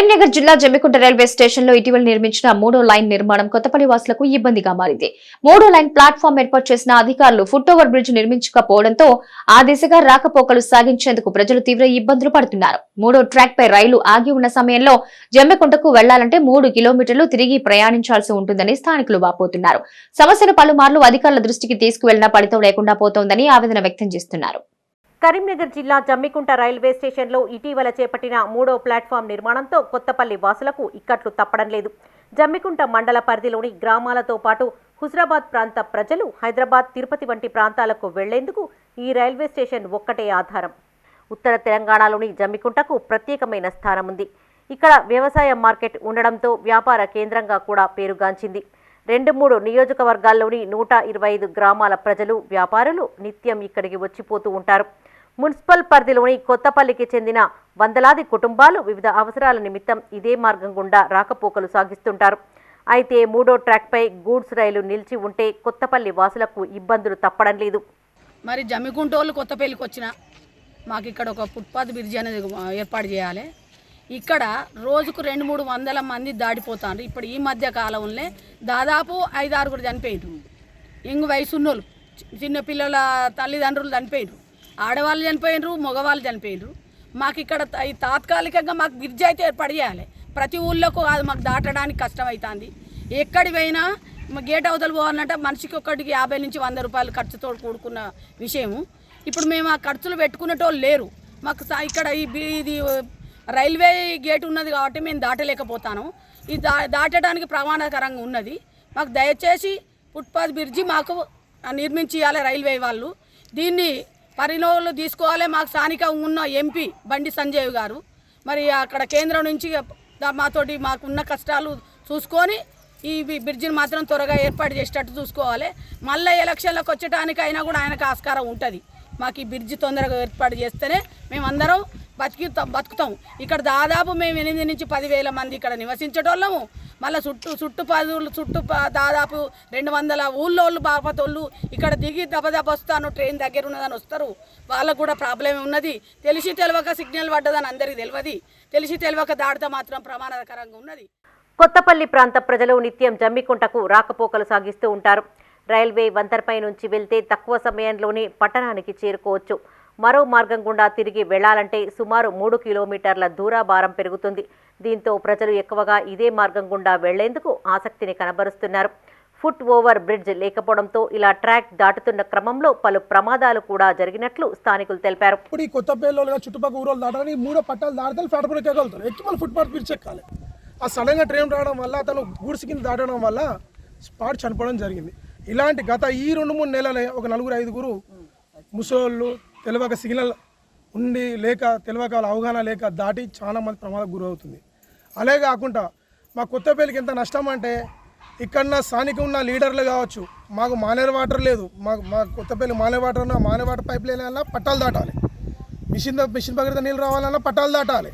కరీంనగర్ జిల్లా జమ్మికుంట రైల్వే స్టేషన్లో ఇటీవల నిర్మించిన మూడో లైన్ నిర్మాణం కొత్తపల్లి వాసులకు ఇబ్బందిగా మారింది. మూడో లైన్ ప్లాట్ఫామ్ ఏర్పాటు చేసిన అధికారులు ఫుట్ ఓవర్ బ్రిడ్జ్ నిర్మించకపోవడంతో ఆ దిశగా రాకపోకలు సాగించేందుకు ప్రజలు తీవ్ర ఇబ్బందులు పడుతున్నారు. మూడో ట్రాక్ పై రైలు ఆగి ఉన్న సమయంలో జమ్మికుంటకు వెళ్ళాలంటే మూడు కిలోమీటర్లు తిరిగి ప్రయాణించాల్సి ఉంటుందని స్థానికులు వాపోతున్నారు. సమస్యను పలుమార్లు అధికారుల దృష్టికి తీసుకువెళ్ళినా ఫలితం లేకుండా పోతోందని ఆవేదన వ్యక్తం చేస్తున్నారు. కరీంనగర్ జిల్లా జమ్మికుంట రైల్వే స్టేషన్లో ఇటీవల చేపట్టిన మూడో ప్లాట్ఫామ్ నిర్మాణంతో కొత్తపల్లి వాసులకు ఇక్కట్లు తప్పడం లేదు. జమ్మికుంట మండల పరిధిలోని గ్రామాలతో పాటు హుజరాబాద్ ప్రాంత ప్రజలు హైదరాబాద్ తిరుపతి వంటి ప్రాంతాలకు వెళ్ళేందుకు ఈ రైల్వే స్టేషన్ ఒక్కటే ఆధారం. ఉత్తర తెలంగాణలోని జమ్మికుంటకు ప్రత్యేకమైన స్థానం ఉంది. ఇక్కడ వ్యవసాయ మార్కెట్ ఉండడంతో వ్యాపార కేంద్రంగా కూడా పేరుగాంచింది. రెండు మూడు నియోజకవర్గాల్లోని నూట ఇరవై ఐదు గ్రామాల ప్రజలు వ్యాపారులు నిత్యం ఇక్కడికి వచ్చిపోతూ ఉంటారు. మున్సిపల్ పరిధిలోని కొత్తపల్లికి చెందిన వందలాది కుటుంబాలు వివిధ అవసరాల నిమిత్తం ఇదే మార్గం గుండా రాకపోకలు సాగిస్తుంటారు. అయితే మూడో ట్రాక్పై గూడ్స్ రైలు నిలిచి ఉంటే కొత్తపల్లి వాసులకు ఇబ్బందులు తప్పడం లేదు. మరి జమ్మికుంటోళ్ళు కొత్తపల్లికి వచ్చిన మాకు ఇక్కడ ఒక ఫుట్పాత్ బ్రిడ్జ్ అనేది ఏర్పాటు చేయాలి. ఇక్కడ రోజుకు రెండు మూడు వందల మంది దాడిపోతారు ఇప్పుడు ఈ మధ్య కాలంలో దాదాపు ఐదు ఆరుగురు చనిపోయారు ఇంగు వయసు చిన్నపిల్లల చిన్న పిల్లల తల్లిదండ్రులు చనిపోయారు ఆడవాళ్ళు చనిపోయినరు మగవాళ్ళు చనిపోయినరు. మాకు ఇక్కడ ఈ తాత్కాలికంగా మాకు బ్రిడ్జ్ అయితే ఏర్పాటు చేయాలి. ప్రతి ఊళ్ళోకు అది మాకు దాటడానికి కష్టమవుతుంది ఎక్కడి పోయినా గేట్ అవతల పోవాలంటే మనిషికి ఒక్కటికి యాభై నుంచి వంద రూపాయలు ఖర్చుతో కూడుకున్న విషయము. ఇప్పుడు మేము ఆ ఖర్చులు పెట్టుకునేటోళ్ళు లేరు. మాకు ఇక్కడ ఈ బి- ఇది రైల్వే గేట్ ఉన్నది కాబట్టి మేము దాటలేకపోతాను. ఇది దా దాటడానికి ప్రమాణకరంగా ఉన్నది. మాకు దయచేసి ఫుట్పాత్ బ్రిడ్జి మాకు నిర్మించి రైల్వే వాళ్ళు. దీన్ని పరిణోలు తీసుకోవాలి. మాకు స్థానిక ఉన్న ఎంపీ బండి సంజయ్ గారు. మరి అక్కడ కేంద్రం నుంచి మాతోటి మాతోటి మాకున్న కష్టాలు చూసుకొని ఈ బ్రిడ్జిని మాత్రం త్వరగా ఏర్పాటు చేసేటట్టు చూసుకోవాలి. మళ్ళీ ఎలక్షన్లకు వచ్చేటానికైనా కూడా ఆయనకు ఆస్కారం ఉంటుంది. మాకు ఈ బ్రిడ్జి తొందరగా ఏర్పాటు చేస్తేనే మేమందరం బతికి బతుకుతాం. ఇక్కడ దాదాపు మేము ఎనిమిది నుంచి పదివేల మంది ఇక్కడ నివసించేటోళ్ళము. మళ్ళీ చుట్టూ చుట్టూ పదులు చుట్టూ ప- దాదాపు రెండు వందల ఊళ్ళోళ్ళు బాపతోళ్ళు ఇక్కడ దిగి దెబ్బ వస్తాను ట్రైన్ దగ్గర ఉన్నదని వస్తారు. వాళ్ళకు కూడా ప్రాబ్లం ఉన్నది. తెలిసి తెలియక సిగ్నల్ పడ్డదని అందరికీ తెలియదు. తెలిసి తెలియక దాడితే మాత్రం ప్రమాదకరంగా ఉన్నది. కొత్తపల్లి ప్రాంత ప్రజలు నిత్యం జమ్మికుంటకు రాకపోకలు సాగిస్తూ ఉంటారు. రైల్వే వంతెనపై నుంచి వెళ్తే తక్కువ సమయంలోనే పట్టణానికి చేరుకోవచ్చు. మరో మార్గం గుండా తిరిగి వెళ్ళాలంటే సుమారు మూడు కిలోమీటర్ల దూరాభారం పెరుగుతుంది. దీంతో ప్రజలు ఎక్కువగా ఇదే మార్గం గుండా వెళ్ళేందుకు ఆసక్తిని కనబరుస్తున్నారు. ఫుట్ ఓవర్ బ్రిడ్జ్ లేకపోవడంతో ఇలా ట్రాక్ దాటుతున్న క్రమంలో పలు ప్రమాదాలు కూడా జరిగినట్లు స్థానికులు తెలిపారు. ఇప్పుడు ఈ కొత్త పేర్లో చుట్టుపక్కల ఊరోలు దాటాలని మూడో పట్టాలు దాటితే ఫ్యాటపూర్ ఎక్కగలుగుతారు ఎక్కి మళ్ళీ ఫుట్పాత్ బ్రిడ్జ్ ఎక్కాలి ఆ సడన్గా ట్రైన్ రావడం వల్ల అతను గూడ్స్ కింద దాటడం వల్ల స్పాట్ చనిపోవడం జరిగింది. ఇలాంటి గత ఈ రెండు మూడు నెలలే ఒక నలుగురు ఐదుగురు ముసలోళ్ళు తెలియక సిగ్నల్ ఉండి లేక తెలియక వాళ్ళ అవగాహన లేక దాటి చాలా మంది ప్రమాదకు గురవుతుంది. అలాగే కాకుండా మా కొత్తపల్లికి ఎంత నష్టం అంటే ఇక్కడ స్థానిక ఉన్న లీడర్లు కావచ్చు మాకు మానేరు వాటర్ లేదు మాకు మా కొత్తపల్లి మానే వాటర్ ఉన్న మానే వాటర్ పైప్ లేనన్నా పట్టాలు దాటాలి. మిషన్ మిషన్ పగిలితే నీళ్ళు రావాలన్నా పట్టాలు దాటాలి.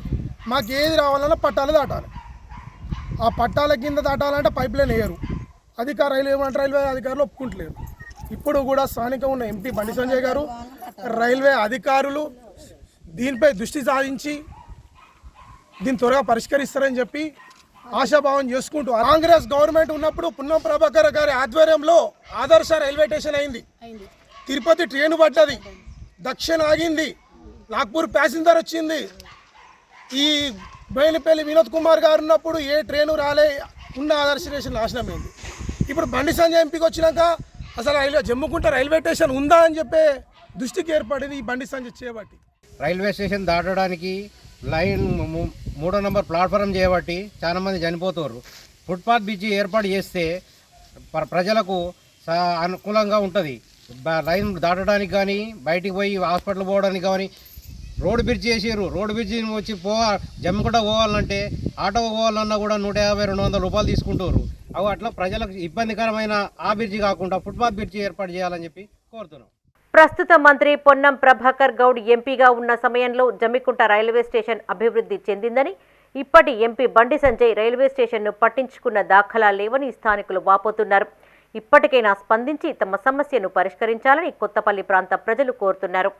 మాకు ఏది రావాలన్నా పట్టాలు దాటాలి. ఆ పట్టాల కింద దాటాలంటే పైప్ లైన్ వేయరు. అధికార రైల్వే రైల్వే అధికారులు ఒప్పుకుంటలేరు. ఇప్పుడు కూడా స్థానిక ఉన్న ఎంపీ బండి సంజయ్ గారు రైల్వే అధికారులు దీనిపై దృష్టి సాధించి దీన్ని త్వరగా పరిష్కరిస్తారని చెప్పి ఆశాభావం చేసుకుంటూ కాంగ్రెస్ గవర్నమెంట్ ఉన్నప్పుడు పున్నం ప్రభాకర్ గారి ఆధ్వర్యంలో ఆదర్శ రైల్వే స్టేషన్ అయింది. తిరుపతి ట్రైన్ పడ్డది. దక్షిణ ఆగింది. నాగ్పూర్ ప్యాసింజర్ వచ్చింది. ఈ బయలుపల్లి వినోద్ కుమార్ గారు ఉన్నప్పుడు ఏ ట్రైను రాలే ఉన్న ఆదర్శ స్టేషన్ నాశనమైంది. అయింది ఇప్పుడు బండి సంజయ్ ఎంపీకి వచ్చినాక అసలు రైల్వే జమ్ముకుంట రైల్వే స్టేషన్ ఉందా అని చెప్పే దృష్టికి ఏర్పడింది ఈ బండి సంజయ్ చేయబట్టి. రైల్వే స్టేషన్ దాటడానికి లైన్ మూడో నంబర్ ప్లాట్ఫారం చేయబట్టి చాలామంది చనిపోతారు ఫుట్పాత్ బ్రిడ్జ్ ఏర్పాటు చేస్తే ప్రజలకు అనుకూలంగా ఉంటుంది. లైన్ దాటడానికి కానీ బయటికి పోయి హాస్పిటల్ పోవడానికి కానీ రోడ్ బ్రిడ్జ్ చేసారు రోడ్ బ్రిడ్జి వచ్చి పో జమ్మికుంట పోవాలంటే ఆటో పోవాలన్నా కూడా నూట యాభై రెండు వందల రూపాయలు తీసుకుంటారు అవి అట్లా ప్రజలకు ఇబ్బందికరమైన ఆ బ్రిడ్జి కాకుండా ఫుట్పాత్ బ్రిడ్జి ఏర్పాటు చేయాలని చెప్పి కోరుతున్నాం. ప్రస్తుత మంత్రి పొన్నం ప్రభాకర్ గౌడ్ ఎంపీగా ఉన్న సమయంలో జమ్మికుంట రైల్వే స్టేషన్ అభివృద్ధి చెందిందని ఇప్పటి ఎంపీ బండి సంజయ్ రైల్వే స్టేషన్ను పట్టించుకున్న దాఖలా లేవని స్థానికులు వాపోతున్నారు. ఇప్పటికైనా స్పందించి తమ సమస్యను పరిష్కరించాలని కొత్తపల్లి ప్రాంత ప్రజలు కోరుతున్నారు.